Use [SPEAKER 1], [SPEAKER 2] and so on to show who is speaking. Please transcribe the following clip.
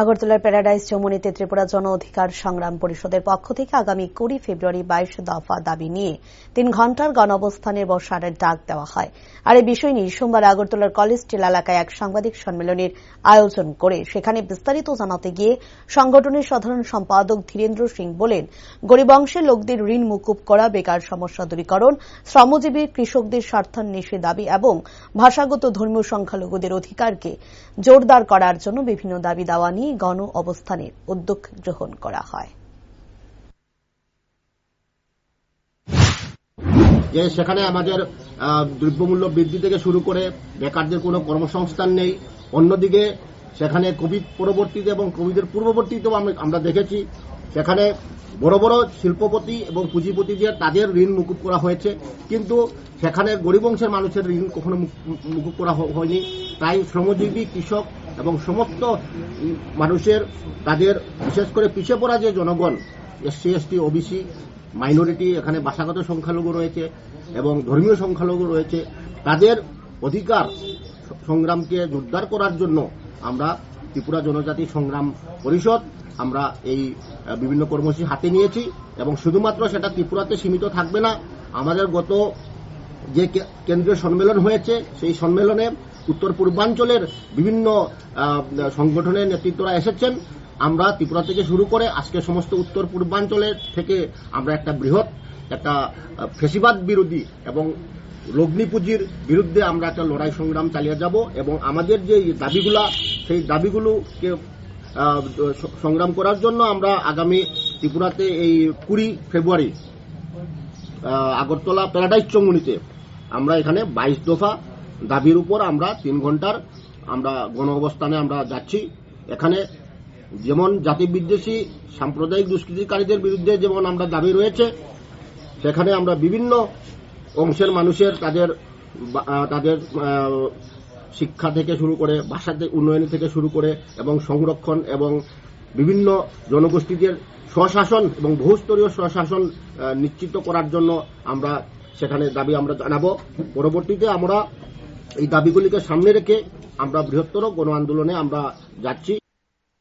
[SPEAKER 1] আগরতলার প্যারাডাইজ চৌমুনিতে ত্রিপুরা জন অধিকার সংগ্রাম পরিষদের পক্ষ থেকে আগামী কুড়ি ফেব্রুয়ারি বাইশ দফা দাবি নিয়ে তিন ঘণ্টার গণঅবস্থানের ডাক দেওয়া হয়। আর এই বিষয় নিয়ে সোমবার আগরতলার কলেজ স্টিল এলাকায় এক সাংবাদিক সম্মেলনের আয়োজন করে সেখানে বিস্তারিত জানাতে গিয়ে সংগঠনের সাধারণ সম্পাদক ধীরেন্দ্র সিং বলেন, গরিব অংশের লোকদের ঋণ মুকুব করা, বেকার সমস্যা দূরীকরণ, শ্রমজীবী কৃষকদের স্বার্থান্বেষী দাবি এবং ভাষাগত ধর্মীয় সংখ্যালঘুদের অধিকারকে জোরদার করার জন্য বিভিন্ন দাবি দাওয়া নিয়ে গণ অবস্থানের উদ্যোগ গ্রহণ করা হয়।
[SPEAKER 2] যে সেখানে আমাদের দ্রব্যমূল্য বৃদ্ধি থেকে শুরু করে বেকারদের কোনো কর্মসংস্থান নেই। অন্যদিকে সেখানে কোভিড পরবর্তীতে এবং কোভিডের পূর্ববর্তীতেও আমরা দেখেছি, সেখানে বড় বড় শিল্পপতি এবং পুঁজিপতিদের তাদের ঋণ মুকুব করা হয়েছে। কিন্তু সেখানে গরিব অংশের মানুষের ঋণ কখনো মুকুব করা হয়নি। তাই শ্রমজীবী, কৃষক এবং সমস্ত মানুষের, তাদের বিশেষ করে পিছিয়ে পড়া যে জনগণ, এসসি, এসটি, ওবিসি, মাইনরিটি, এখানে ভাষাগত সংখ্যালঘু রয়েছে এবং ধর্মীয় সংখ্যালঘু রয়েছে, তাদের অধিকার সংগ্রামকে জোরদার করার জন্য আমরা ত্রিপুরা জনজাতি সংগ্রাম পরিষদ আমরা এই বিভিন্ন কর্মসূচি হাতে নিয়েছি এবং শুধুমাত্র সেটা ত্রিপুরাতে সীমিত থাকবে না, আমাদের গত যে কেন্দ্রীয় সম্মেলন হয়েছে, সেই সম্মেলনে উত্তর পূর্বাঞ্চলের বিভিন্ন সংগঠনের নেতৃত্বরা এসেছেন। আমরা ত্রিপুরা থেকে শুরু করে আজকে সমস্ত উত্তর পূর্বাঞ্চলের থেকে আমরা একটা বৃহৎ, একটা ফেসিবাদ বিরোধী এবং লগ্নি পুঁজির বিরুদ্ধে আমরা একটা লড়াই সংগ্রাম চালিয়ে যাব এবং আমাদের যে দাবিগুলা, সেই দাবিগুলোকে সংগ্রাম করার জন্য আমরা আগামী ত্রিপুরাতে এই কুড়ি ফেব্রুয়ারি আগরতলা প্যারাডাইজ চৌমুনিতে আমরা এখানে বাইশ দফা দাবির উপর আমরা তিন ঘণ্টার আমরা গণ অবস্থানে আমরা যাচ্ছি। এখানে যেমন জাতি বিদ্বেষী, সাম্প্রদায়িক দুষ্কৃতিকারীদের বিরুদ্ধে যেমন আমরা দাবি রয়েছে, সেখানে আমরা বিভিন্ন অংশের মানুষের তাদের তাদের শিক্ষা থেকে শুরু করে, ভাষা উন্নয়ন থেকে শুরু করে এবং সংরক্ষণ এবং বিভিন্ন জনগোষ্ঠীদের স্বশাসন এবং বহুস্তরীয় স্বশাসন নিশ্চিত করার জন্য আমরা সেখানে দাবি আমরা জানাব। পরবর্তীতে আমরা এই দাবিগুলিকে সামনে রেখে আমরা বৃহত্তর গণ আন্দোলনে আমরা যাচ্ছি।